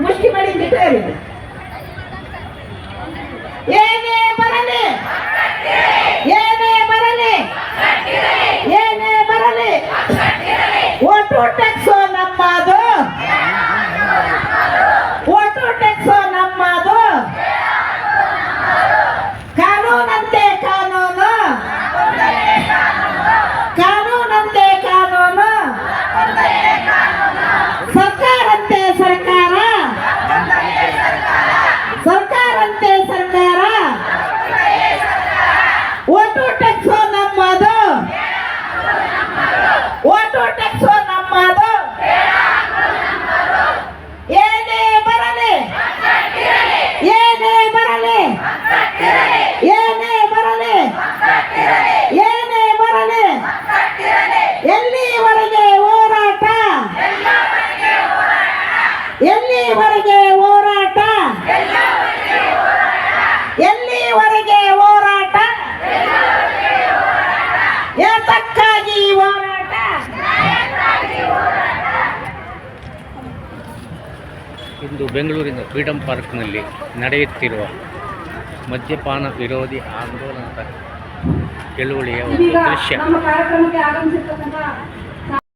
ಮುಷ್ಟಿ ಮಾಡಿ ಬಿಟ್ಟೇರಿ ಎಲ್ಲಿವರೆಗೆ ಹೋರಾಟ? ಎಲ್ಲಿವರೆಗೆ ಹೋರಾಟ? ಏತಕ್ಕಾಗಿ ಹೋರಾಟ? ಇಂದು ಬೆಂಗಳೂರಿನ ಫ್ರೀಡಂ ಪಾರ್ಕ್ನಲ್ಲಿ ನಡೆಯುತ್ತಿರುವ ಮದ್ಯಪಾನ ವಿರೋಧಿ ಆಂದೋಲನದ ಚಳುವಳಿಯ ಒಂದು ದೃಶ್ಯ. ನಮ್ಮ ಕಾರ್ಯಕ್ರಮಕ್ಕೆ ಆಗಮಿಸಿರ್ತಕ್ಕಂಥ